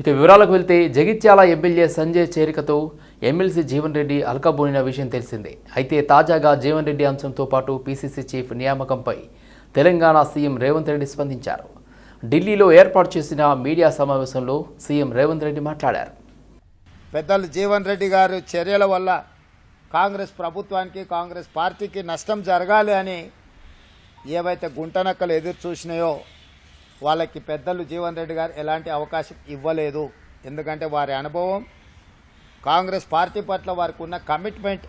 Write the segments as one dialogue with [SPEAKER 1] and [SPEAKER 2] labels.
[SPEAKER 1] ఇక వివరాలకు వెళ్తే జగిత్యాల ఎమ్మెల్యే సంజయ్ చేరికతో ఎమ్మెల్సీ జీవన్ రెడ్డి అలకబోనిన విషయం తెలిసిందే. అయితే తాజాగా జీవన్ రెడ్డి అంశంతో పాటు పీసీసీ చీఫ్ నియామకంపై తెలంగాణ సీఎం రేవంత్ రెడ్డి స్పందించారు. ఢిల్లీలో ఏర్పాటు చేసిన మీడియా సమావేశంలో సీఎం రేవంత్ రెడ్డి మాట్లాడారు.
[SPEAKER 2] పెద్దలు జీవన్ రెడ్డి గారు చర్యల వల్ల కాంగ్రెస్ ప్రభుత్వానికి కాంగ్రెస్ పార్టీకి నష్టం జరగాలి అని ఏవైతే గుంటనక్కలు ఎదురు చూసినాయో వాళ్ళకి పెద్దలు జీవన్ రెడ్డి గారు ఎలాంటి అవకాశం ఇవ్వలేదు. ఎందుకంటే వారి అనుభవం కాంగ్రెస్ పార్టీ పట్ల వారికి ఉన్న కమిట్మెంట్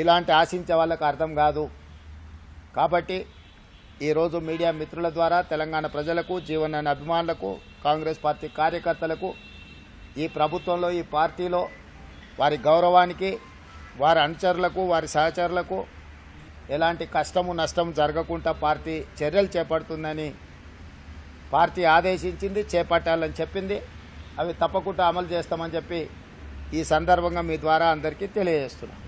[SPEAKER 2] ఇలాంటి ఆశించే వాళ్ళకు అర్థం కాదు. కాబట్టి ఈరోజు మీడియా మిత్రుల ద్వారా తెలంగాణ ప్రజలకు జీవన అభిమానులకు కాంగ్రెస్ పార్టీ కార్యకర్తలకు ఈ ప్రభుత్వంలో ఈ పార్టీలో వారి గౌరవానికి వారి అనుచరులకు వారి సహచరులకు ఎలాంటి కష్టము నష్టం జరగకుండా పార్టీ చర్యలు చేపడుతుందని పార్టీ ఆదేశించింది చేపట్టాలని చెప్పింది. అవి తప్పకుండా అమలు చేస్తామని చెప్పి ఈ సందర్భంగా మీ ద్వారా అందరికీ తెలియజేస్తున్నాం.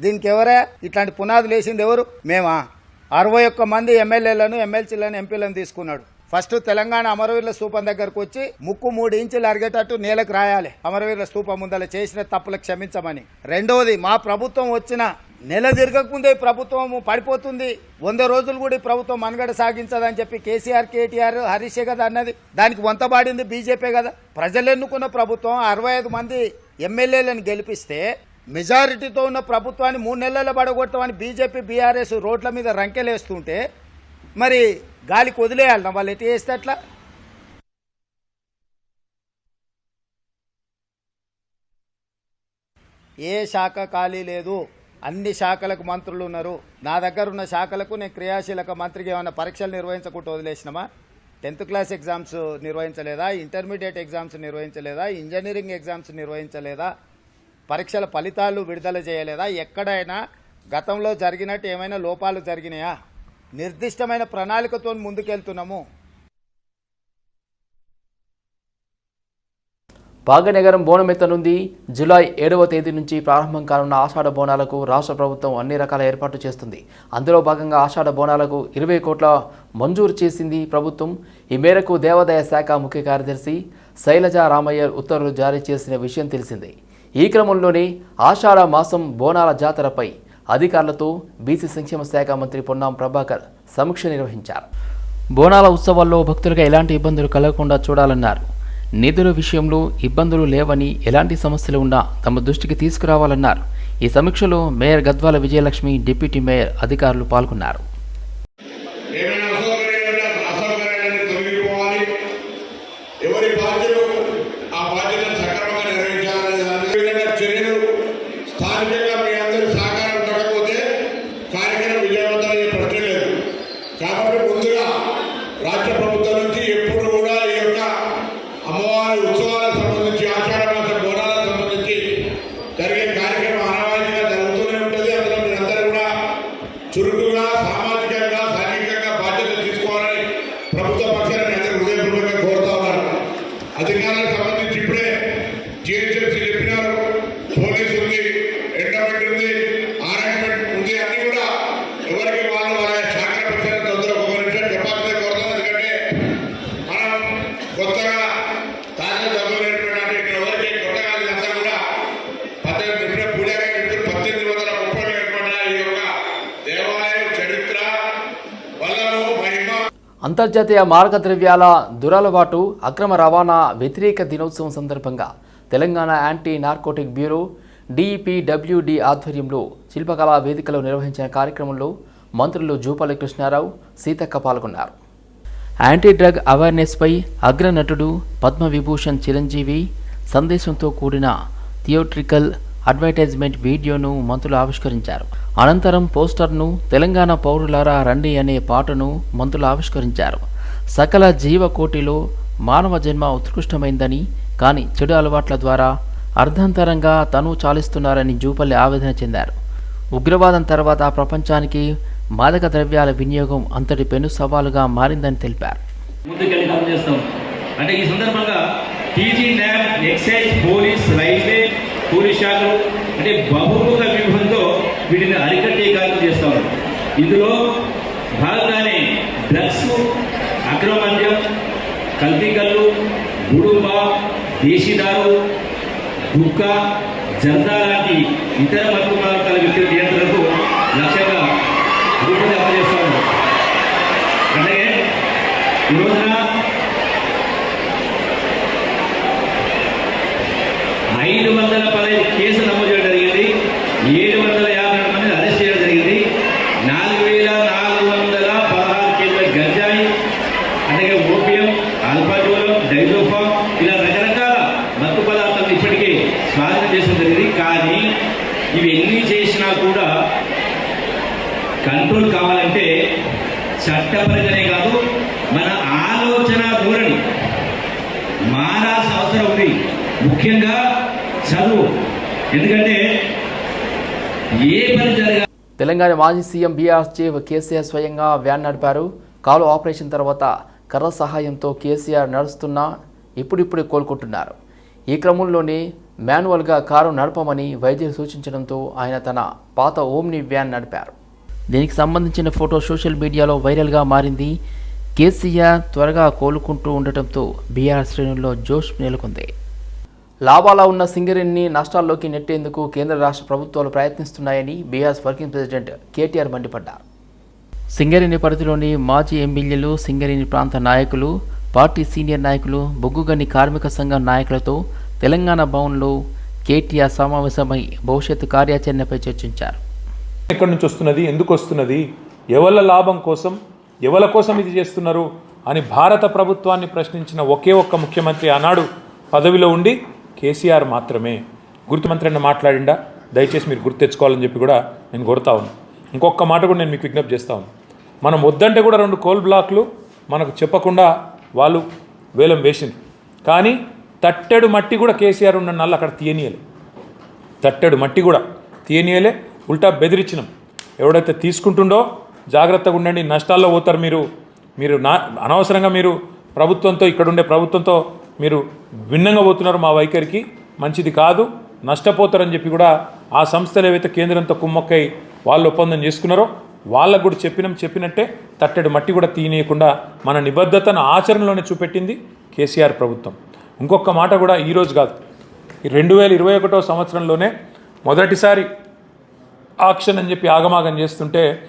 [SPEAKER 2] దీనికి ఎవరే? ఇట్లాంటి పునాదులు వేసింది ఎవరు? మేమా. అరవై ఒక్క మంది ఎమ్మెల్యేలను ఎమ్మెల్సీలను ఎంపీలను తీసుకున్నాడు. ఫస్ట్ తెలంగాణ అమరవీరుల స్థూపం దగ్గరకు వచ్చి ముక్కు మూడు ఇంచులు అరిగేటట్టు నేలకు రాయాలి. అమరవీరుల స్థూపం ముందల చేసిన తప్పులకు క్షమించమని. రెండవది మా ప్రభుత్వం వచ్చిన నెల తిరగకముందే ప్రభుత్వం పడిపోతుంది. వంద రోజులు కూడా ఈ ప్రభుత్వం మనుగడ సాగించదని చెప్పి కేసీఆర్ కేటీఆర్ హరీషే కదా అన్నది. దానికి వంతబాడింది బీజేపీ కదా. ప్రజలు ఎన్నుకున్న ప్రభుత్వం అరవై ఐదు మంది ఎమ్మెల్యేలను గెలిపిస్తే మెజారిటీతో ఉన్న ప్రభుత్వాన్ని మూడు నెలల్లో పడగొట్టమని బీజేపీ బీఆర్ఎస్ రోడ్ల మీద రంకెలేస్తుంటే మరి గాలికి వదిలేయాలన్నా వాళ్ళు ఎటు చేస్తే అట్లా? ఏ శాఖ ఖాళీ లేదు. అన్ని శాఖలకు మంత్రులు ఉన్నారు. నా దగ్గర ఉన్న శాఖలకు నేను క్రియాశీలక మంత్రికి ఏమైనా పరీక్షలు నిర్వహించకుండా వదిలేసినామా? టెన్త్ క్లాస్ ఎగ్జామ్స్ నిర్వహించలేదా? ఇంటర్మీడియట్ ఎగ్జామ్స్ నిర్వహించలేదా? ఇంజనీరింగ్ ఎగ్జామ్స్ నిర్వహించలేదా? పరీక్షల ఫలితాలు విడుదల చేయలేదా? ఎక్కడైనా గతంలో జరిగినట్టు ఏమైనా లోపాలు జరిగినాయా? నిర్దిష్టమైన ప్రణాళికతో ముందుకెళ్తున్నాము.
[SPEAKER 1] భాగ్యనగరం బోనమెత్త నుండి జూలై ఏడవ తేదీ నుంచి ప్రారంభం కానున్న ఆషాఢ బోనాలకు రాష్ట్ర ప్రభుత్వం అన్ని రకాల ఏర్పాట్లు చేస్తుంది. అందులో భాగంగా ఆషాఢ బోనాలకు ఇరవై కోట్ల మంజూరు చేసింది ప్రభుత్వం. ఈ మేరకు దేవాదాయ శాఖ ముఖ్య కార్యదర్శి శైలజ రామయ్య ఉత్తర్వులు జారీ చేసిన విషయం తెలిసిందే. ఈ క్రమంలోనే ఆషాఢ మాసం బోనాల జాతరపై అధికారులతో బీసీ సంక్షేమ శాఖ మంత్రి పొన్నాం ప్రభాకర్ సమీక్ష నిర్వహించారు. బోనాల ఉత్సవాల్లో భక్తులకు ఎలాంటి ఇబ్బందులు కలగకుండా చూడాలన్నారు. నిధుల విషయంలో ఇబ్బందులు లేవని ఎలాంటి సమస్యలు ఉన్నా తమ దృష్టికి తీసుకురావాలన్నారు. ఈ సమీక్షలో mayor Gadwal Vijayalakshmi deputy mayor అధికారులు పాల్గొన్నారు.
[SPEAKER 3] కాబట్టి ముందుగా అసౌకర్యాలను తొలగిపోవాలి ఎవరి బాధ్యతలు ఆ బాధ్యతను సక్రమంగా నిర్వహించాలనే దాని విధంగా చర్యలు స్థానికంగా మీ అందరి సహకారం ఉండకపోతే కార్యక్రమం విజయవంతమయ్యే ప్రశ్న లేదు కాబట్టి ముందుగా రాష్ట్ర ప్రభుత్వం నుంచి ఎప్పుడు కూడా ఈ యొక్క అమ్మవారి ఉత్సవాలకు సంబంధించి ఆషాఢ మాస బోనాలకు సంబంధించి జరిగే కార్యక్రమం ఆనవాయితీగా జరుగుతూనే ఉంటుంది అందులో మీరందరూ కూడా చురుకుగా సామాజికంగా సాంఘికంగా బాధ్యత తీసుకోవాలని ప్రభుత్వ పక్షాన మీ అందరూ హృదయపూర్వకంగా కోరుతా ఉన్నారు అధికారులకు సంబంధించి ఇప్పుడే జిహెచ్ఎంసీ చెప్పినారు పోలీసు ఉంది ఎండమెంట్ ఉంది ఆర్ఎంమెంట్ ఉంది అన్ని కూడా ఎవరికి వాళ్ళు వాళ్ళ శాఖ పక్షాన తొందర ఒక నిమిషం చెప్పాల్సిందే కోరుతాం ఎందుకంటే మనం కొత్తగా తాజా చదువులేటువంటి ఇక్కడ ఎవరికి కొత్తగా అంతా కూడా పద్దెనిమిది ఇప్పుడే పూజగా చెప్తారు పద్దెనిమిది వందల ముప్పై ఏర్పడిన ఈ యొక్క దేవాలయం చరిత్ర వల్లము మహిమ
[SPEAKER 1] అంతర్జాతీయ మార్గద్రవ్యాల దురలవాటు అక్రమ రవాణా వ్యతిరేక దినోత్సవం సందర్భంగా Telangana anti narcotic bureau DEPWD ఆధ్వర్యంలో శిల్పకళా వేదికలో నిర్వహించిన కార్యక్రమంలో మంత్రులు జూపల్లి కృష్ణారావు సీతక్క పాల్గొన్నారు. యాంటీ డ్రగ్ అవేర్నెస్పై అగ్రనటుడు పద్మవిభూషణ్ చిరంజీవి సందేశంతో కూడిన థియోట్రికల్ అడ్వర్టైజ్మెంట్ వీడియోను మంత్రులు ఆవిష్కరించారు. అనంతరం పోస్టర్ను తెలంగాణ పౌరులారా రండి అనే పాటను మంత్రులు ఆవిష్కరించారు. సకల జీవకోటిలో మానవ జన్మ ఉత్కృష్టమైందని కానీ చెడు అలవాట్ల ద్వారా అర్ధంతరంగా తను చాలిస్తున్నారని జూపల్లి ఆవేదన చెందారు. ఉగ్రవాదం తర్వాత ప్రపంచానికి మాదక ద్రవ్యాల వినియోగం అంతటి పెను సవాలుగా మారిందని తెలిపారు.
[SPEAKER 4] అంటే ఈ సందర్భంగా TG lab excise police railway police శాఖలో అంటే బహుముఖ వ్యూహంతో వీటిని అరికట్టే కార్యక్రమం చేస్తాం ఇందులో భాగంగానే డ్రగ్స్ అక్రమ మద్యం కల్తీ గుడుంబ దేశీదారు గుక్క జర్దా లాంటి ఇతర మత్తు పదార్థాల విక్రయ నియంత్రణకు లక్ష్యంగా అభివృద్ధి అమలుచేస్తాము అలాగే ఈ రోజున ఐదు వందల పదహైదు కేసులు నమోదు చేయడం జరిగింది ఏడు వందల యాభై రెండు మందిని అరెస్ట్ చేయడం జరిగింది నాలుగు వేల నాలుగు వందల పదహారు కేసుల గంజాయి అలాగే ఓపియం ఆల్ఫాజోలం డైజోఫామ్ ఇలా రకరకాల మత్తు పదార్థాలను ఇప్పటికే స్వాధీనం చేసిన జరిగింది కానీ ఇవన్నీ చేసినా కూడా కంట్రోల్ కావాలంటే చట్టపరంగానే కాదు మన ఆలోచన ధోరణి మారాల్సిన అవసరం ఉంది. ముఖ్యంగా చదువు. ఎందుకంటే ఏ పని జరగా
[SPEAKER 1] తెలంగాణ మాజీ సీఎం బీఆర్ చీఫ్ కేసీఆర్ స్వయంగా వ్యాన్ నడిపారు. కాలు ఆపరేషన్ తర్వాత కర్ర సహాయంతో కేసీఆర్ నడుస్తున్నా ఇప్పుడిప్పుడే కోలుకుంటున్నారు. ఈ క్రమంలోనే మాన్యువల్గా కారు నడపమని వైద్యులు సూచించడంతో ఆయన తన పాత ఓమ్ని వ్యాన్ నడిపారు. దీనికి సంబంధించిన ఫోటో సోషల్ మీడియాలో వైరల్గా మారింది. కేసీఆర్ త్వరగా కోలుకుంటూ ఉండటంతో బీఆర్ శ్రేణుల్లో జోష్ నెలకొంది. లాభాల ఉన్న సింగరేణిని నష్టాల్లోకి నెట్టేందుకు కేంద్ర రాష్ట్ర ప్రభుత్వాలు ప్రయత్నిస్తున్నాయని బీఆర్ఎస్ వర్కింగ్ ప్రెసిడెంట్ కేటీఆర్ మండిపడ్డారు. సింగరేణి పరిధిలోని మాజీ ఎమ్మెల్యేలు సింగరేణి ప్రాంత నాయకులు పార్టీ సీనియర్ నాయకులు బొగ్గుగని కార్మిక సంఘం నాయకులతో తెలంగాణ భవన్లో కేటీఆర్ సమావేశమై భవిష్యత్తు కార్యాచరణపై చర్చించారు.
[SPEAKER 5] ఎక్కడి నుంచి వస్తున్నది? ఎందుకు వస్తున్నది? ఎవల లాభం కోసం? ఎవల కోసం ఇది చేస్తున్నారు? అని భారత ప్రభుత్వాన్ని ప్రశ్నించిన ఒకే ఒక్క ముఖ్యమంత్రి ఆనాడు పదవిలో ఉండి కేసీఆర్ మాత్రమే. గుర్తుమంత్రి అన్న మాట్లాడిండా? దయచేసి మీరు గుర్తు తెచ్చుకోవాలని చెప్పి కూడా నేను కోరుతా ఉన్నాను ఇంకొక మాట కూడా నేను మీకు విజ్ఞప్తి చేస్తా ఉన్నాను మనం వద్దంటే కూడా రెండు కోల్ బ్లాక్లు మనకు చెప్పకుండా వాళ్ళు వేలం వేసింది కానీ తట్టెడు మట్టి కూడా కేసీఆర్ ఉన్న నల్ల అక్కడ తీయనీయలే. తట్టెడు మట్టి కూడా తీయనీయలే. ఉల్టా బెదిరించినాం. ఎవడైతే తీసుకుంటుండో జాగ్రత్తగా ఉండండి. నష్టాల్లో పోతారు మీరు. మీరు నా అనవసరంగా మీరు ప్రభుత్వంతో ఇక్కడ ఉండే ప్రభుత్వంతో మీరు భిన్నంగా పోతున్నారు మా వైఖరికి. మంచిది కాదు. నష్టపోతారని చెప్పి కూడా ఆ సంస్థలు ఏవైతే కేంద్రంతో కుమ్మక్కై వాళ్ళు ఒప్పందం చేసుకున్నారో వాళ్ళకు కూడా చెప్పినాం. చెప్పినట్టే తట్టెడు మట్టి కూడా తీయనీయకుండా మన నిబద్ధతను ఆచరణలోనే చూపెట్టింది కేసీఆర్ ప్రభుత్వం. ఇంకొక మాట కూడా ఈరోజు కాదు. ఈ రెండు వేల ఇరవై ఒకటో సంవత్సరంలోనే మొదటిసారి ఆక్షన్ అని చెప్పి ఆగమాగం చేస్తుంటే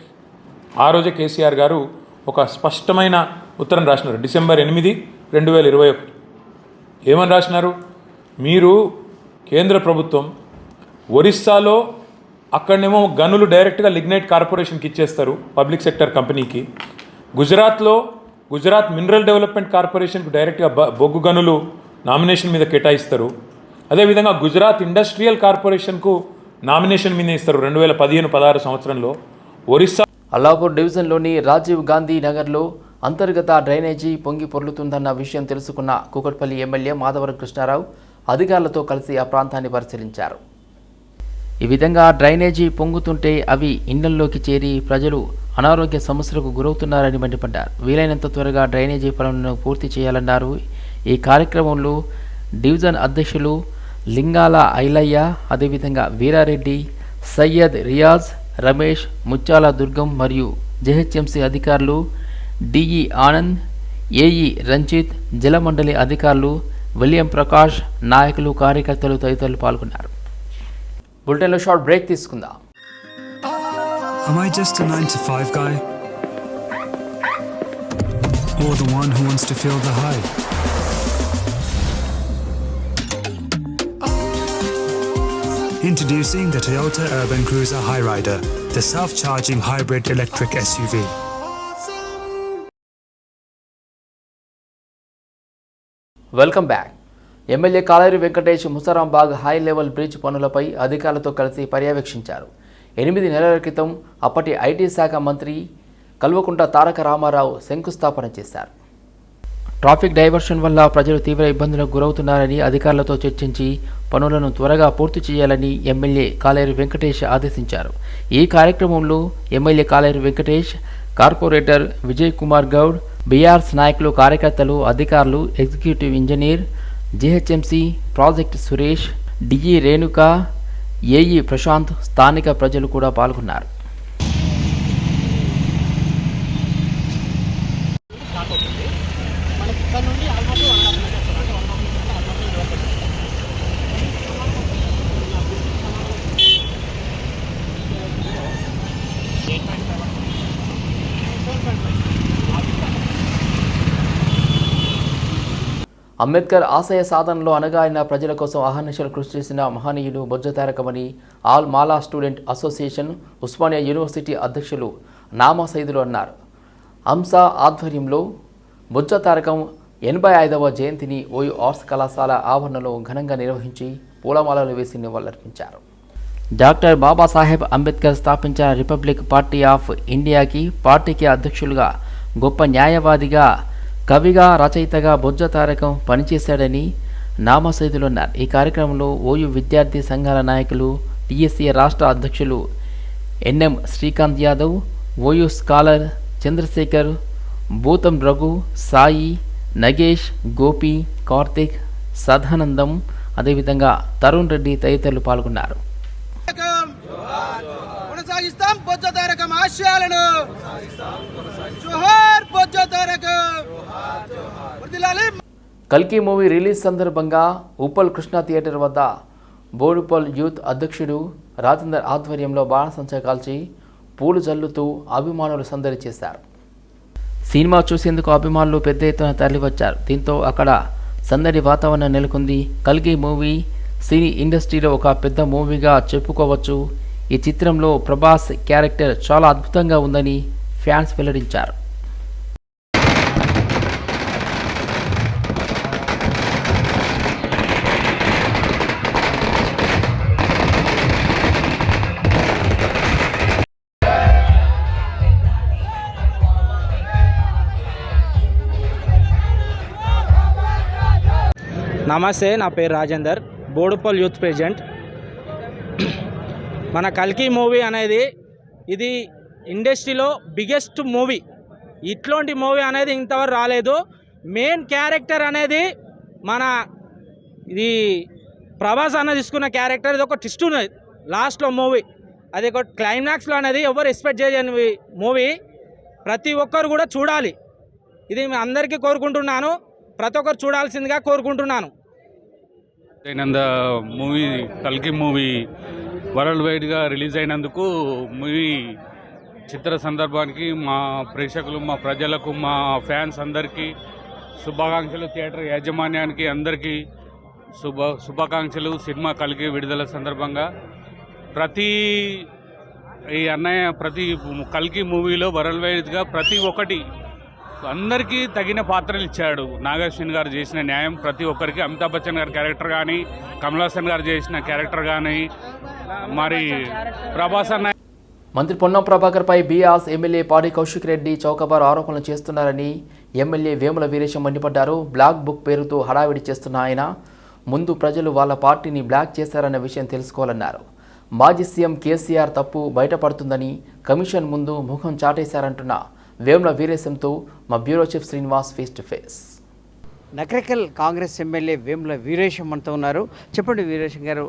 [SPEAKER 5] ఆ రోజే కేసీఆర్ గారు ఒక స్పష్టమైన ఉత్తరం రాసినారు. డిసెంబర్ ఎనిమిది రెండు వేల ఇరవై ఒకటి. ఏమని రాసినారు? మీరు కేంద్ర ప్రభుత్వం ఒరిస్సాలో అక్కడనేమో గనులు డైరెక్ట్గా లిగ్నైట్ కార్పొరేషన్కి ఇచ్చేస్తారు పబ్లిక్ సెక్టర్ కంపెనీకి. గుజరాత్లో గుజరాత్ మినరల్ డెవలప్మెంట్ కార్పొరేషన్కి డైరెక్ట్గా బ బొగ్గు గనులు నామినేషన్ మీద కేటాయిస్తారు. అదేవిధంగా గుజరాత్ ఇండస్ట్రియల్ కార్పొరేషన్కు నామినేషన్ మీద ఇస్తారు రెండు వేల పదిహేను పదహారు సంవత్సరంలో. ఒరిస్సా
[SPEAKER 1] అల్లాపూర్ డివిజన్లోని రాజీవ్ గాంధీ నగర్లో అంతర్గత డ్రైనేజీ పొంగి పొర్లుతుందన్న విషయం తెలుసుకున్న కూకట్పల్లి ఎమ్మెల్యే మాధవరం కృష్ణారావు అధికారులతో కలిసి ఆ ప్రాంతాన్ని పరిశీలించారు. ఈ విధంగా డ్రైనేజీ పొంగుతుంటే అవి ఇళ్ళల్లోకి చేరి ప్రజలు అనారోగ్య సమస్యలకు గురవుతున్నారని మండిపడ్డారు. వీలైనంత త్వరగా డ్రైనేజీ పనులను పూర్తి చేయాలన్నారు ఈ కార్యక్రమంలో డివిజన్ అధ్యక్షులు లింగాల ఐలయ్య అదేవిధంగా వీరారెడ్డి సయ్యద్ రియాజ్ రమేష్ ముత్యాల దుర్గం మరియు జెహెచ్ఎంసీ అధికారులు డిఈ ఆనంద్ ఏఈ రంజిత్ జలమండలి అధికారులు విలియం ప్రకాష్ నాయకులు కార్యకర్తలు తదితరులు పాల్గొన్నారు బులెటిన్లో షార్ట్ బ్రేక్ తీసుకుందాం
[SPEAKER 6] Am I just a 9 to 5 guy? Or the one who wants to feel the hype? Introducing the Toyota Urban Cruiser Highrider, the self charging hybrid electric SUV.
[SPEAKER 1] Welcome back MLA Kaleru Venkatesh Musarambagh high level bridge పనులపై అధికారులతో కలిసి పర్యవేక్షించారు. ఎనిమిది నెలల క్రితం అప్పటి IT శాఖ మంత్రి కల్వకుంట తారక రామారావు శంకుస్థాపన చేశారు. ట్రాఫిక్ డైవర్షన్ వల్ల ప్రజలు తీవ్ర ఇబ్బందులకు గురవుతున్నారని అధికారులతో చర్చించి పనులను త్వరగా పూర్తి చేయాలని ఎమ్మెల్యే కాలేరు వెంకటేష్ ఆదేశించారు. ఈ కార్యక్రమంలో ఎమ్మెల్యే కాలేరు వెంకటేష్ కార్పొరేటర్ విజయ్ కుమార్ గౌడ్ బీఆర్స్ నాయకులు కార్యకర్తలు అధికారులు executive engineer GHMC project Suresh DE Renuka AE Prashanth స్థానిక ప్రజలు కూడా పాల్గొన్నారు. అంబేద్కర్ ఆశయ సాధనలో అనగారిన ప్రజల కోసం అహర్నిశలు కృషి చేసిన మహనీయులు బొజ్జతారకమని all Mala student association Osmania university అధ్యక్షులు నామా సైదులు అన్నారు. అంస ఆధ్వర్యంలో బొజ్జ తారకం ఎనభై ఐదవ జయంతిని ఓయూ ఆర్ట్స్ కళాశాల ఆవరణలో ఘనంగా నిర్వహించి పూలమాలలు వేసి నివాళులర్పించారు. డాక్టర్ బాబాసాహెబ్ అంబేద్కర్ స్థాపించిన రిపబ్లిక్ పార్టీ ఆఫ్ ఇండియాకి పార్టీకి అధ్యక్షులుగా గొప్ప న్యాయవాదిగా కవిగా రచయితగా బొజ్జ తారకం పనిచేశాడని నామసైదులున్నారు ఈ కార్యక్రమంలో ఓయూ విద్యార్థి సంఘాల నాయకులు టీఎస్సీ రాష్ట్ర అధ్యక్షులు NM Srikanth Yadav OU scholar Chandrashekar Bhutham Raghu Sai Nagesh Gopi Karthik Sadanandam అదేవిధంగా తరుణ్ రెడ్డి తదితరులు పాల్గొన్నారు.
[SPEAKER 7] కొనసాగిస్తాం బొజ్జ తారకం ఆశయాలను.
[SPEAKER 1] కల్కి మూవీ రిలీజ్ సందర్భంగా ఉప్పల్ కృష్ణా థియేటర్ వద్ద బోడుపల్ యూత్ అధ్యక్షుడు రాజేందర్ ఆధ్వర్యంలో బాణసంచ కాల్చి పూలు జల్లుతూ అభిమానులు సందడి చేశారు. సినిమా చూసేందుకు అభిమానులు పెద్ద ఎత్తున తరలివచ్చారు. దీంతో అక్కడ సందడి వాతావరణం నెలకొంది. కల్కి మూవీ సినీ ఇండస్ట్రీలో ఒక పెద్ద మూవీగా చెప్పుకోవచ్చు. ఈ చిత్రంలో ప్రభాస్ క్యారెక్టర్ చాలా అద్భుతంగా ఉందని ఫ్యాన్స్ వెల్లడించారు.
[SPEAKER 8] నమస్తే నా పేరు రాజేందర్ బోడుపల్ యూత్ ప్రెసిడెంట్. మన కల్కి మూవీ అనేది ఇది ఇండస్ట్రీలో బిగ్గెస్ట్ మూవీ. ఇట్లాంటి మూవీ అనేది ఇంతవరకు రాలేదు. మెయిన్ క్యారెక్టర్ అనేది మన ఇది ప్రభాస్ అన్న తీసుకున్న క్యారెక్టర్ ఇది ఒక ట్విస్ట్ ఉన్నది. లాస్ట్లో మూవీ. అది ఒక క్లైమాక్స్లో అనేది ఎవరు ఎక్స్పెక్ట్ చేయని మూవీ. ప్రతి ఒక్కరు కూడా చూడాలి. ఇది మీ అందరికీ కోరుకుంటున్నాను. ప్రతి ఒక్కరు చూడాల్సిందిగా కోరుకుంటున్నాను.
[SPEAKER 9] అయినంద మూవీ కల్కి మూవీ వరల్డ్ వైడ్గా రిలీజ్ అయినందుకు మూవీ చిత్ర సందర్భానికి మా ప్రేక్షకులు మా ప్రజలకు మా ఫ్యాన్స్ అందరికీ శుభాకాంక్షలు థియేటర్ యాజమాన్యానికి అందరికీ శుభ శుభాకాంక్షలు సినిమా కలిగి విడుదల సందర్భంగా. ప్రతి ఈ అన్నయ్య ప్రతి కల్కి మూవీలో వరల్డ్ వైడ్గా ప్రతి ఒక్కటి అందరికీ తగిన పాత్రలు ఇచ్చాడు. నాగార్జున గారు చేసిన న్యాయం ప్రతి ఒక్కరికి అమితాబ్ బచ్చన్ గారి క్యారెక్టర్ కానీ కమల్ హాసన్ గారు చేసిన క్యారెక్టర్ కానీ మరి ప్రభాస్ అన్న
[SPEAKER 1] మంత్రి పొన్నం ప్రభాకర్పై బీఆర్స్ ఎమ్మెల్యే పాడి కౌశిక్ రెడ్డి చౌకబారు ఆరోపణలు చేస్తున్నారని ఎమ్మెల్యే వేముల వీరేశం మండిపడ్డారు. బ్లాక్ బుక్ పేరుతో హడావిడి చేస్తున్న ఆయన ముందు ప్రజలు వాళ్ళ పార్టీని బ్లాక్ చేశారన్న విషయం తెలుసుకోవాలన్నారు. మాజీ సీఎం కేసీఆర్ తప్పు బయటపడుతుందని కమిషన్ ముందు ముఖం చాటేశారంటున్న వేముల వీరేశంతో మా bureau chief Srinivas face to face
[SPEAKER 10] Nakrekal Congress MLA Vemula Veeresham అంటూ ఉన్నారు. చెప్పండి వీరేశం గారు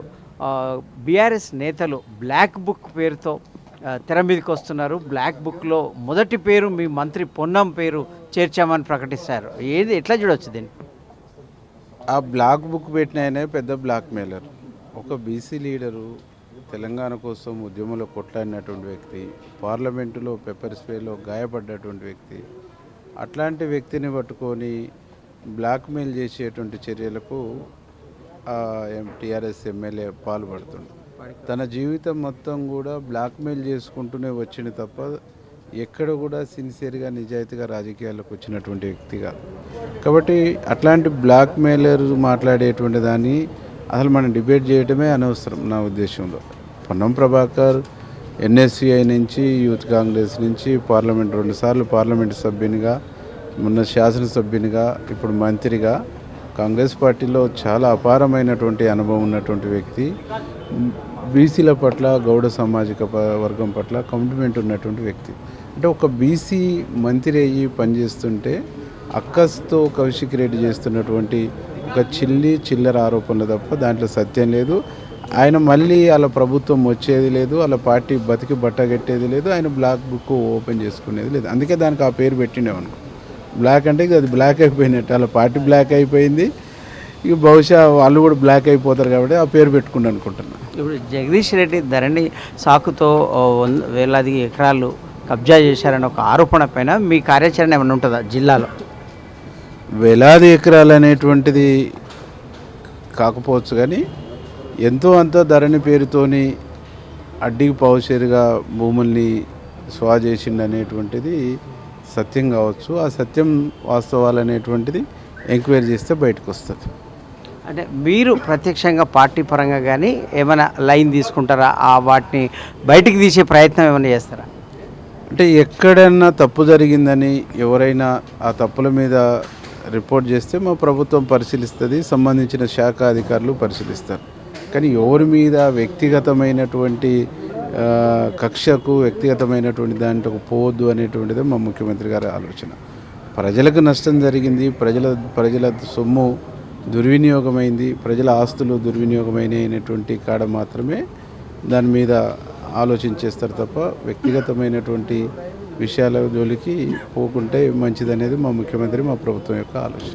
[SPEAKER 10] బీఆర్ఎస్ నేతలు బ్లాక్ బుక్ పేరుతో తెర మీదకి వస్తున్నారు. బ్లాక్ బుక్లో మొదటి పేరు మీ మంత్రి పొన్నం పేరు చేర్చామని ప్రకటిస్తారు. ఏది ఎట్లా చూడొచ్చు దీన్ని?
[SPEAKER 11] ఆ బ్లాక్ బుక్ పెట్టిన ఆయనే పెద్ద బ్లాక్ మెయిలర్. ఒక బీసీ లీడరు తెలంగాణ కోసం ఉద్యమంలో కొట్లాడినటువంటి వ్యక్తి పార్లమెంటులో పెప్పర్ స్ప్రేలో గాయపడ్డటువంటి వ్యక్తి అట్లాంటి వ్యక్తిని పట్టుకొని బ్లాక్మెయిల్ చేసేటువంటి చర్యలకు టీఆర్ఎస్ ఎమ్మెల్యే పాల్పడుతుంది తన జీవితం మొత్తం కూడా బ్లాక్మెయిల్ చేసుకుంటూనే వచ్చింది తప్ప ఎక్కడ కూడా సిన్సియర్గా నిజాయితీగా రాజకీయాల్లోకి వచ్చినటువంటి వ్యక్తి కాదు. కాబట్టి అట్లాంటి బ్లాక్మెయిలర్ మాట్లాడేటువంటి దాన్ని అసలు మనం డిబేట్ చేయటమే అనవసరం నా ఉద్దేశంలో. పొన్నం ప్రభాకర్ ఎన్ఎస్సిఐ నుంచి యూత్ కాంగ్రెస్ నుంచి పార్లమెంట్ రెండుసార్లు పార్లమెంట్ సభ్యునిగా మొన్న శాసనసభ్యునిగా ఇప్పుడు మంత్రిగా కాంగ్రెస్ పార్టీలో చాలా అపారమైనటువంటి అనుభవం ఉన్నటువంటి వ్యక్తి బీసీల పట్ల గౌడ సామాజిక వర్గం పట్ల కమిట్మెంట్ ఉన్నటువంటి వ్యక్తి. అంటే ఒక బీసీ మంత్రి అయ్యి పనిచేస్తుంటే అక్కస్తో కౌశిక్ రెడ్డి చేస్తున్నటువంటి ఒక చిల్లి చిల్లర ఆరోపణలు తప్ప దాంట్లో సత్యం లేదు. ఆయన మళ్ళీ వాళ్ళ ప్రభుత్వం వచ్చేది లేదు వాళ్ళ పార్టీ బతికి బట్టగట్టేది లేదు ఆయన బ్లాక్ బుక్ ఓపెన్ చేసుకునేది లేదు. అందుకే దానికి ఆ పేరు పెట్టిండేమనుకో బ్లాక్ అంటే ఇక అది బ్లాక్ అయిపోయినట్టు వాళ్ళ పార్టీ బ్లాక్ అయిపోయింది. ఇక బహుశా వాళ్ళు కూడా బ్లాక్ అయిపోతారు కాబట్టి ఆ పేరు పెట్టుకుంటా అనుకుంటున్నాను
[SPEAKER 10] ఇప్పుడు జగదీష్ రెడ్డి ధరణి సాకుతో వేలాది ఎకరాలు కబ్జా చేశారని ఒక ఆరోపణ పైన మీ కార్యాచరణ ఏమైనా ఉంటుందా జిల్లాలో?
[SPEAKER 11] వేలాది ఎకరాలు అనేటువంటిది కాకపోవచ్చు కానీ ఎంతో అంత ధరణి పేరుతోని అడ్డికి పావుచేరుగా భూముల్ని స్వా చేసిండు అనేటువంటిది సత్యం కావచ్చు. ఆ సత్యం వాస్తవాలు అనేటువంటిది ఎంక్వైరీ చేస్తే బయటకు వస్తుంది
[SPEAKER 10] అంటే మీరు ప్రత్యక్షంగా పార్టీ పరంగా కానీ ఏమైనా లైన్ తీసుకుంటారా? ఆ వాటిని బయటికి తీసే ప్రయత్నం ఏమైనా చేస్తారా?
[SPEAKER 11] అంటే ఎక్కడన్నా తప్పు జరిగిందని ఎవరైనా ఆ తప్పుల మీద రిపోర్ట్ చేస్తే మా ప్రభుత్వం పరిశీలిస్తుంది సంబంధించిన శాఖ అధికారులు పరిశీలిస్తారు. కానీ ఎవరి మీద వ్యక్తిగతమైనటువంటి కక్షకు వ్యక్తిగతమైనటువంటి దాంట్లో పోవద్దు అనేటువంటిదే మా ముఖ్యమంత్రి గారి ఆలోచన. ప్రజలకు నష్టం జరిగింది ప్రజల ప్రజల సొమ్ము దుర్వినియోగమైంది ప్రజల ఆస్తులు దుర్వినియోగమైనటువంటి కాడ మాత్రమే దాని మీద ఆలోచించేస్తారు తప్ప వ్యక్తిగతమైనటువంటి విషయాల జోలికి పోకుంటే మంచిదనేది మా ముఖ్యమంత్రి మా ప్రభుత్వం యొక్క ఆలోచన.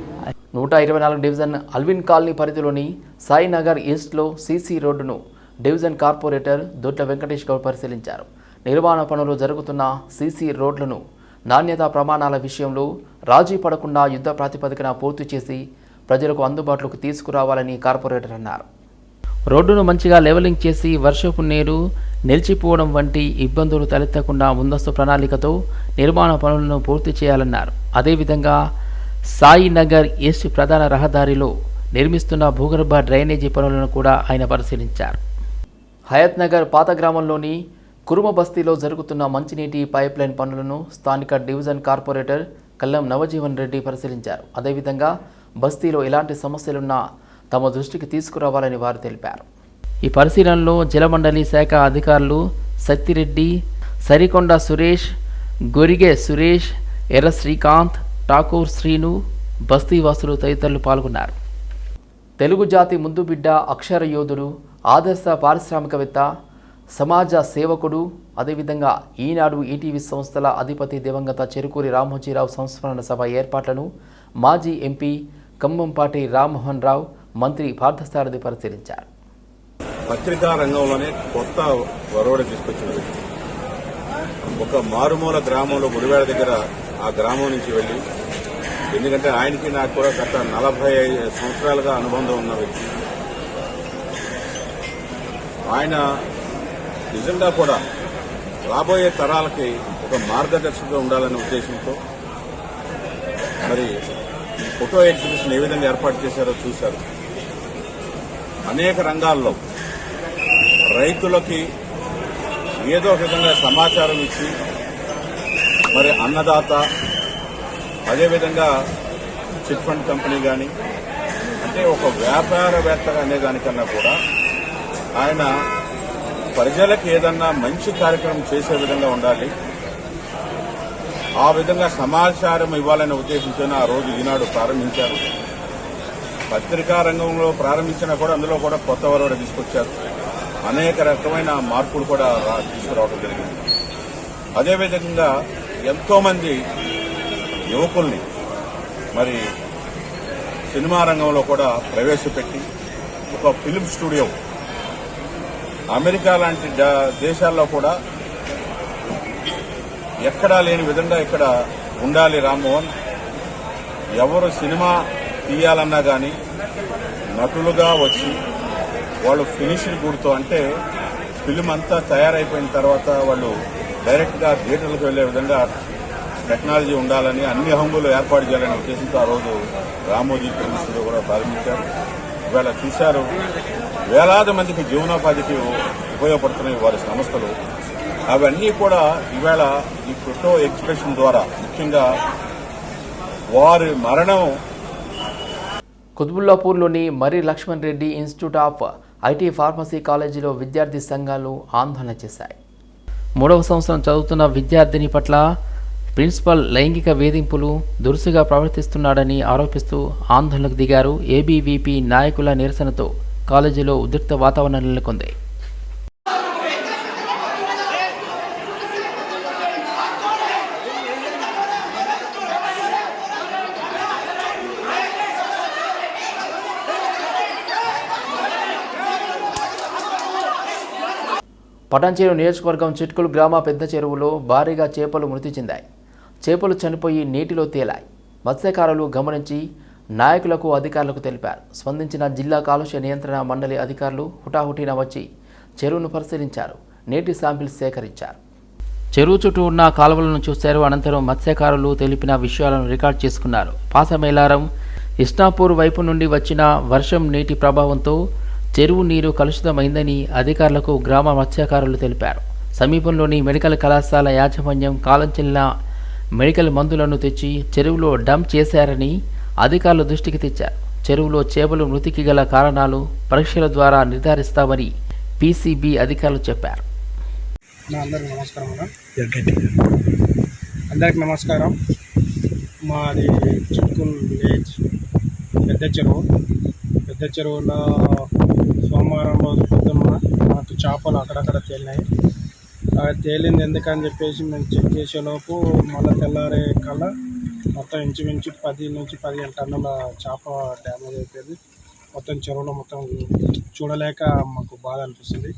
[SPEAKER 1] నూట ఇరవై నాలుగు డివిజన్ అల్విన్ కాలనీ పరిధిలోని సాయినగర్ ఈస్ట్లో సీసీ రోడ్డును డివిజన్ కార్పొరేటర్ దొడ్ల వెంకటేష్ గౌడ్ పరిశీలించారు. నిర్మాణ పనులు జరుగుతున్న సీసీ రోడ్లను నాణ్యతా ప్రమాణాల విషయంలో రాజీ పడకుండా యుద్ధ ప్రాతిపదికన పూర్తి చేసి ప్రజలకు అందుబాటులోకి తీసుకురావాలని కార్పొరేటర్ అన్నారు. రోడ్డును మంచిగా లెవెలింగ్ చేసి వర్షపు నీరు నిలిచిపోవడం వంటి ఇబ్బందులు తలెత్తకుండా ముందస్తు ప్రణాళికతో నిర్మాణ పనులను పూర్తి చేయాలన్నారు. అదేవిధంగా సాయినగర్ ఈస్ట్ ప్రధాన రహదారిలో నిర్మిస్తున్న భూగర్భ డ్రైనేజీ పనులను కూడా ఆయన పరిశీలించారు. హయత్ నగర్ పాత గ్రామంలోని కురుమ బస్తీలో జరుగుతున్న మంచినీటి పైప్ లైన్ పనులను స్థానిక డివిజన్ కార్పొరేటర్ కల్లం నవజీవన్ రెడ్డి పరిశీలించారు. అదేవిధంగా బస్తీలో ఎలాంటి సమస్యలున్నా తమ దృష్టికి తీసుకురావాలని వారు తెలిపారు. ఈ పరిశీలనలో జలమండలి శాఖ అధికారులు సత్తిరెడ్డి సరికొండ సురేష్ గొరిగే సురేష్ ఎర్ర శ్రీకాంత్ ఠాకూర్ శ్రీను బస్తీవాసులు తదితరులు పాల్గొన్నారు. తెలుగు జాతి ముందు బిడ్డ అక్షర యోధుడు ఆదర్శ పారిశ్రామికవేత్త సమాజ సేవకుడు అదేవిధంగా ఈనాడు ఈటీవీ సంస్థల అధిపతి దివంగత చెరుకూరి రామోజీరావు సంస్మరణ సభ ఏర్పాట్లను మాజీ ఎంపీ ఖమ్మంపాటి రామ్మోహన్ రావు మంత్రి పార్థసారథి పరిశీలించారు.
[SPEAKER 12] పత్రికా రంగంలోనే కొత్త వరవడ తీసుకొచ్చిన వ్యక్తి. ఒక మారుమూల గ్రామంలో గుడివాడ దగ్గర ఆ గ్రామం నుంచి వెళ్ళి ఎందుకంటే ఆయనకి నాకు కూడా గత నలభై ఐదు సంవత్సరాలుగా అనుబంధం ఉన్న వ్యక్తి. ఆయన నిజంగా కూడా రాబోయే తరాలకి ఒక మార్గదర్శకంగా ఉండాలనే ఉద్దేశంతో మరి ఫోటో ఎగ్జిబిషన్ ఏ విధంగా ఏర్పాటు చేశారో చూశారు. అనేక రంగాల్లో రైతులకి ఏదో ఒక విధంగా సమాచారం ఇచ్చి మరి అన్నదాత అదేవిధంగా చిట్ ఫండ్ కంపెనీ కానీ అంటే ఒక వ్యాపారవేత్తగా అనే దానికన్నా కూడా ఆయన ప్రజలకు ఏదన్నా మంచి కార్యక్రమం చేసే విధంగా ఉండాలి. ఆ విధంగా సమాచారం ఇవ్వాలనే ఉద్దేశంతో ఆ రోజు ఈనాడు ప్రారంభించారు. పత్రికా రంగంలో ప్రారంభించినా కూడా అందులో కూడా కొత్త వరవడి తీసుకొచ్చారు. అనేక రకమైన మార్పులు కూడా తీసుకురావడం జరిగింది. అదేవిధంగా ఎంతో మంది యువకుల్ని మరి సినిమా రంగంలో కూడా ప్రవేశపెట్టి ఒక ఫిలిం స్టూడియో అమెరికా లాంటి దేశాల్లో కూడా ఎక్కడా లేని విధంగా ఇక్కడ ఉండాలి రామ్మోహన్. ఎవరు సినిమా తీయాలన్నా కానీ నటులుగా వచ్చి వాళ్ళు ఫినిషింగ్ గుర్తు అంటే ఫిలిం అంతా తయారైపోయిన తర్వాత వాళ్ళు డైరెక్ట్గా థియేటర్లకు వెళ్ళే విధంగా టెక్నాలజీ ఉండాలని అన్ని హంగులు ఏర్పాటు చేయాలనే ఉద్దేశంతో ఆ రోజు రామోజీ ఫిల్మ్ కూడా ప్రారంభించారు. ఇవాళ చూశారు. వేలాది మందికి జీవనోపాధికి ఉపయోగపడుతున్నాయి వారి సంస్థలు. అవన్నీ కూడా ఇవాళ ఈ ఫోటో ఎక్స్ప్రెషన్ ద్వారా ముఖ్యంగా వారి మరణం
[SPEAKER 1] కుతుబుల్లాపూర్లోని మరి Laxman Reddy institute of IT pharmacy కాలేజీలో విద్యార్థి సంఘాలు ఆందోళన చేశాయి. మూడవ సంవత్సరం చదువుతున్న విద్యార్థిని పట్ల ప్రిన్సిపల్ లైంగిక వేధింపులు దురుసుగా ప్రవర్తిస్తున్నాడని ఆరోపిస్తూ ఆందోళనకు దిగారు ఏబీవీపీ నాయకుల నిరసనతో కాలేజీలో ఉద్రిక్త వాతావరణం నెలకొంది. పటాన్చేరు నియోజకవర్గం చిట్కులు గ్రామ పెద్ద చెరువులో భారీగా చేపలు మృతి చెందాయి. చేపలు చనిపోయి నీటిలో తేలాయి. మత్స్యకారులు గమనించి నాయకులకు అధికారులకు తెలిపారు. స్పందించిన జిల్లా కాలుష్య నియంత్రణ మండలి అధికారులు హుటాహుటిన వచ్చి చెరువును పరిశీలించారు. నీటి శాంపిల్స్ సేకరించారు. చెరువు చుట్టూ ఉన్న కాలువలను చూశారు. అనంతరం మత్స్యకారులు తెలిపిన విషయాలను రికార్డ్ చేసుకున్నారు. పాసమేలారం ఇస్నాపూర్ వైపు నుండి వచ్చిన వర్షం నీటి ప్రభావంతో చెరువు నీరు కలుషితమైందని అధికారులకు గ్రామ మత్స్యకారులు తెలిపారు. సమీపంలోని మెడికల్ కళాశాల యాజమాన్యం కాలం చెల్లిన మెడికల్ మందులను తెచ్చి చెరువులో డంప్ చేశారని అధికారులు దృష్టికి తెచ్చారు. చెరువులో చేపలు మృతికి గల కారణాలు పరీక్షల ద్వారా నిర్ధారిస్తామని పీసీబీ అధికారులు చెప్పారు.
[SPEAKER 13] అందరికి నమస్కారం అందరికి నమస్కారం. మాది చిట్కుల్ విలేజ్ పెద్ద చెరువు. పెద్ద చెరువులో సోమవారం రోజు పొద్దున్న మాకు చేపలు అక్కడక్కడ తేలినాయి. అవి తేలింది ఎందుకని చెప్పేసి మేము చెక్ చేసేలోపు మళ్ళీ తెల్లారే కల్లా మొత్తం ఇంచుమించు పది నుంచి పదిహేను టన్నుల చేప డ్యామేజ్ అయిపోయింది. మొత్తం చెరువులో మొత్తం చూడలేక మాకు బాధ అనిపిస్తుంది.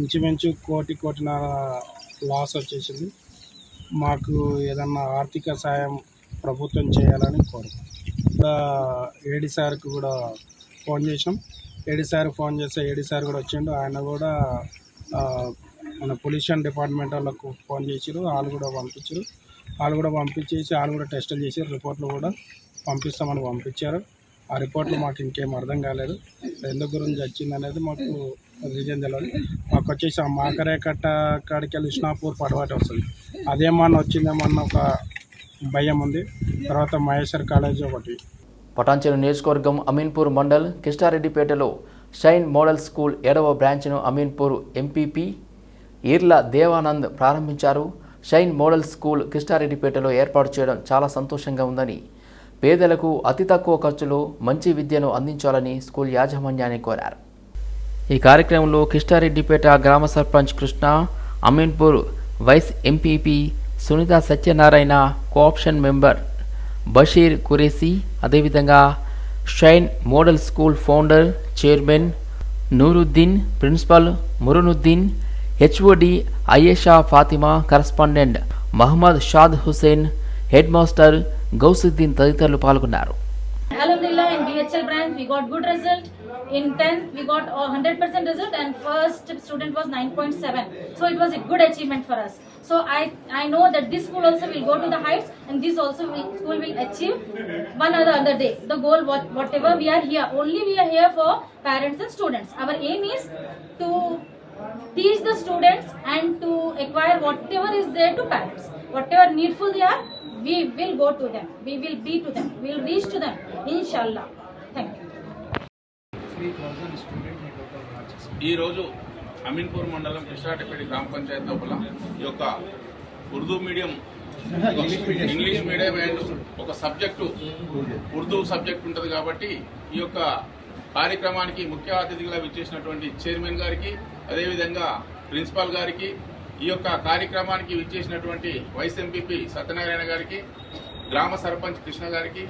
[SPEAKER 13] ఇంచుమించు కోటి కోటిన్నర లాస్ వచ్చేసింది. మాకు ఏదన్నా ఆర్థిక సాయం ప్రభుత్వం చేయాలని కోరుతాం ఇంకా ఏడి సార్కి కూడా ఫోన్ చేసాం ఏడి సార్ ఫోన్ చేస్తే ఏడి సార్ కూడా వచ్చిండు. ఆయన కూడా మన పొల్యూషన్ డిపార్ట్మెంట్ వాళ్ళకు ఫోన్ చేసిరు వాళ్ళు కూడా పంపించారు వాళ్ళు కూడా పంపించేసి వాళ్ళు కూడా టెస్టులు చేసి రిపోర్ట్లు కూడా పంపిస్తామని పంపించారు. ఆ రిపోర్ట్లు మాకు ఇంకేం అర్థం కాలేదు. ఎందుకు గురించి వచ్చింది అనేది మాకు రీజన్ తెలియదు మాకు వచ్చేసి ఆ మాకరే కట్ట కాడికి వెళ్ళి ఇష్నాపూర్ పడవాటి వస్తుంది. అదేమన్నా వచ్చిందేమన్న ఒక భయం ఉంది. తర్వాత మహేశ్వర్ కాలేజ్ ఒకటి.
[SPEAKER 1] పటాంచెరు నియోజకవర్గం అమీన్పూర్ మండల్ కిష్టారెడ్డిపేటలో షైన్ మోడల్ స్కూల్ ఏడవ బ్రాంచ్ను అమీన్పూర్ ఎంపీపీ ఈర్ల దేవానంద్ ప్రారంభించారు. షైన్ మోడల్ స్కూల్ కిష్టారెడ్డిపేటలో ఏర్పాటు చేయడం చాలా సంతోషంగా ఉందని పేదలకు అతి తక్కువ ఖర్చులో మంచి విద్యను అందించాలని స్కూల్ యాజమాన్యాన్ని కోరారు. ఈ కార్యక్రమంలో కిష్టారెడ్డిపేట గ్రామ sarpanch Krishna Ameenpur vice MPP Sunitha Satyanarayana cooption member Basheer Qureshi అదేవిధంగా shine model school founder chairman Nooruddin principal Murunuddin HOD Ayesha Fatima correspondent Mohammed Shad Hussain head master Ghousuddin తదితరులు పాల్గొన్నారు
[SPEAKER 14] Alhamdulillah, in BHL branch, we got good result. In 10th, we got a 100% result, and first student was 9.7. So it was a good achievement for us. So I, I know that this school also will go to the heights, and this also will, school will achieve one other other day. The goal, what, whatever we are here, only we are here for parents and students. Our aim is to teach the students and to acquire whatever is there to parents. Whatever needful they are, we will go to them. We will be to them. We will reach to them. Inshallah. Thank you.
[SPEAKER 15] ఈరోజు అమీన్పూర్ మండలం కృష్ణాటిపేట గ్రామ పంచాయతీ లోపల ఈ యొక్క Urdu medium English medium and ఒక subject Urdu subject ఉంటుంది కాబట్టి ఈ యొక్క కార్యక్రమానికి ముఖ్య అతిథిగా విచ్చేసినటువంటి చైర్మన్ గారికి అదేవిధంగా ప్రిన్సిపాల్ గారికి ఈ యొక్క కార్యక్రమానికి విచ్చేసినటువంటి వైస్ ఎంపీపీ సత్యనారాయణ గారికి గ్రామ సర్పంచ్ కృష్ణ గారికి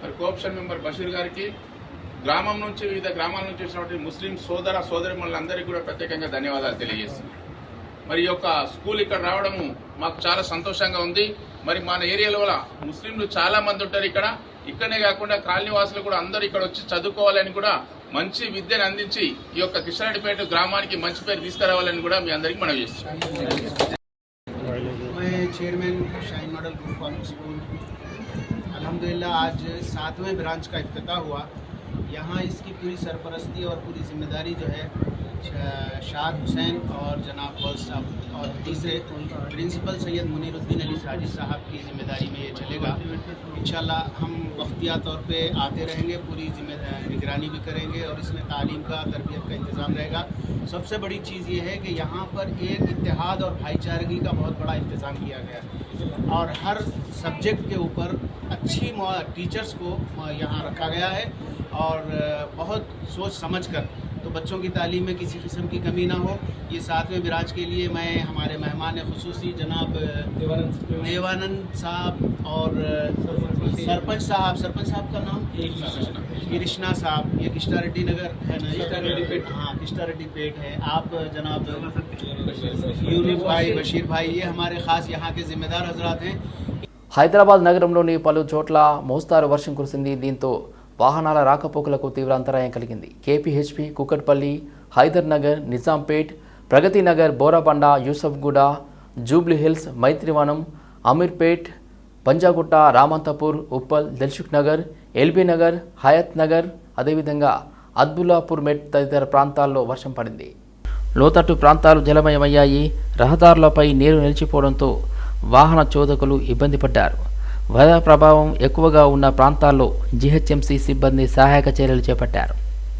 [SPEAKER 15] మరి కోఆప్షన్ మెంబర్ బషీర్ గారికి గ్రామం నుంచి వివిధ గ్రామాల నుంచి వచ్చినటువంటి ముస్లిం సోదర సోదరిమణులందరికీ కూడా ప్రత్యేకంగా ధన్యవాదాలు తెలియజేస్తున్నాను మరి ఈ యొక్క స్కూల్ ఇక్కడ రావడము మాకు చాలా సంతోషంగా ఉంది మరి మన ఏరియాలో వల్ల ముస్లింలు చాలా మంది ఉంటారు ఇక్కడ ఇక్కడనే కాకుండా కాలనీ వాసులు కూడా అందరూ ఇక్కడ వచ్చి చదువుకోవాలని కూడా మంచి విద్యను అందించి ఈ యొక్క కిషన్రెడ్డిపేట గ్రామానికి మంచి పేరు తీసుకురావాలని కూడా మీ అందరికీ మనం చేస్తున్నాం
[SPEAKER 13] मैं chairman shine model group of school अल्हम्दुलिल्लाह आज सातवें ब्रांच का इफ्तिताह हुआ यहाँ इसकी पूरी सरपरस्ती और पूरी ज़िम्मेदारी जो है, शा- शाद हुसैन और जनाब गौस साहब और तीसरे प्रिंसिपल सैयद मुनीरुद्दीन अली साजिद साहब की ज़िम्मेदारी में ये चलेगा। इंशाल्लाह हम वक्तिया तौर पे आते रहेंगे, पूरी जिम्मे- निगरानी भी करेंगे और इसमें तालीम का, तरबियत का इंतज़ाम रहेगा। सबसे बड़ी चीज़ ये है कि यहाँ पर एक इतिहाद और भाईचारगी का बहुत बड़ा इंतज़ाम किया गया है और हर सब्जेक्ट के ऊपर अच्छी टीचर्स को यहाँ रखा गया है। और अ, बहुत सोच समझ कर तो बच्चों की तालीम में किसी किस्म की कमी ना हो ये सातवें ब्रांच के लिए मैं हमारे मेहमान खसूसी जनाब अ, देवानंद साहब और अ, सरपंच साहब सरपंच साहब का नाम कृष्णा साहब ये किश्ता रेड्डी नगर है ना किश्ता रेड्डी पेट हाँ किश्ता रेड्डी पेट है आप जनाब यूनुस भाई बशीर भाई ये हमारे ख़ास यहाँ के ज़िम्मेदार हजरात हैं
[SPEAKER 1] హైదరాబాద్ నగరంలోని పలు చోట్ల మోస్తారు వర్షం కురిసింది దీంతో వాహనాల రాకపోకలకు తీవ్ర అంతరాయం కలిగింది. కేపీహెచ్పి కుకట్పల్లి హైదర్ నగర్ నిజాంపేట్ ప్రగతినగర్ బోరాబండ యూసఫ్గూడ జూబ్లీ హిల్స్ మైత్రివనం అమీర్పేట్ పంజాగుట్ట రామంతపూర్ ఉప్పల్ దిల్సుఖ్ నగర్ ఎల్బీ నగర్ హయత్ నగర్ అదేవిధంగా అద్బుల్లాపూర్ మెట్ తదితర ప్రాంతాల్లో వర్షం పడింది. లోతట్టు ప్రాంతాలు జలమయమయ్యాయి. రహదారులపై నీరు నిలిచిపోవడంతో వాహన చోదకులు ఇబ్బంది పడ్డారు. వరద ప్రభావం ఎక్కువగా ఉన్న ప్రాంతాల్లో జీహెచ్ఎంసీ సిబ్బంది సహాయక చర్యలు చేపట్టారు.